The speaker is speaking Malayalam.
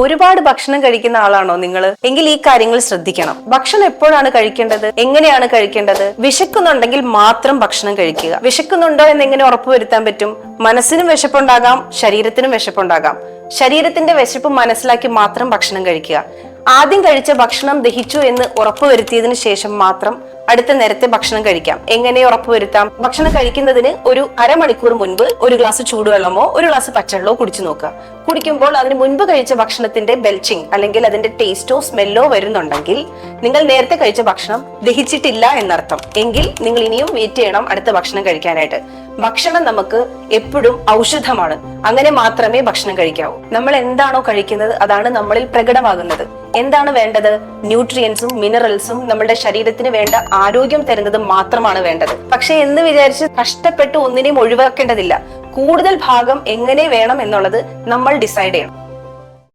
ഒരുപാട് ഭക്ഷണം കഴിക്കുന്ന ആളാണോ നിങ്ങൾ എങ്കിൽ ഈ കാര്യങ്ങൾ ശ്രദ്ധിക്കണം. ഭക്ഷണം എപ്പോഴാണ് കഴിക്കേണ്ടത്? എങ്ങനെയാണ് കഴിക്കേണ്ടത്? വിശക്കുന്നുണ്ടെങ്കിൽ മാത്രം ഭക്ഷണം കഴിക്കുക. വിശക്കുന്നുണ്ടോ എന്ന് എങ്ങനെ ഉറപ്പുവരുത്താൻ പറ്റും? മനസ്സിനും വിശപ്പുണ്ടാകാം ശരീരത്തിനും വിശപ്പുണ്ടാകാം. ശരീരത്തിന്റെ വിശപ്പ് മനസ്സിലാക്കി മാത്രം ഭക്ഷണം കഴിക്കുക. ആദ്യം കഴിച്ച ഭക്ഷണം ദഹിച്ചു എന്ന് ഉറപ്പുവരുത്തിയതിനു ശേഷം മാത്രം അടുത്ത നേരത്തെ ഭക്ഷണം കഴിക്കാം. എങ്ങനെ ഉറപ്പുവരുത്താം? ഭക്ഷണം കഴിക്കുന്നതിന് ഒരു അരമണിക്കൂർ മുൻപ് ഒരു ഗ്ലാസ് ചൂടുവെള്ളമോ ഒരു ഗ്ലാസ് പച്ചവെള്ളമോ കുടിച്ചു നോക്കുക. കുടിക്കുമ്പോൾ അതിന് മുൻപ് കഴിച്ച ഭക്ഷണത്തിന്റെ ബെൽച്ചിങ് അല്ലെങ്കിൽ അതിന്റെ ടേസ്റ്റോ സ്മെല്ലോ വരുന്നുണ്ടെങ്കിൽ നിങ്ങൾ നേരത്തെ കഴിച്ച ഭക്ഷണം ദഹിച്ചിട്ടില്ല എന്നർത്ഥം. എങ്കിൽ നിങ്ങൾ ഇനിയും വെയിറ്റ് ചെയ്യണം അടുത്ത ഭക്ഷണം കഴിക്കാനായിട്ട്. ഭക്ഷണം നമുക്ക് എപ്പോഴും ഔഷധമാണ്. അങ്ങനെ മാത്രമേ ഭക്ഷണം കഴിക്കാവൂ. നമ്മൾ എന്താണോ കഴിക്കുന്നത് അതാണ് നമ്മളിൽ പ്രകടമാകുന്നത്. എന്താണ് വേണ്ടത്? ന്യൂട്രിയൻസും മിനറൽസും നമ്മുടെ ശരീരത്തിന് വേണ്ട ആരോഗ്യം തരുന്നത് മാത്രമാണ് വേണ്ടത്. പക്ഷെ എന്ന് വിചാരിച്ച് കഷ്ടപ്പെട്ട് ഒന്നിനെയും ഒഴിവാക്കേണ്ടതില്ല. കൂടുതൽ ഭാഗം എങ്ങനെ വേണം എന്നുള്ളത് നമ്മൾ ഡിസൈഡ് ചെയ്യണം.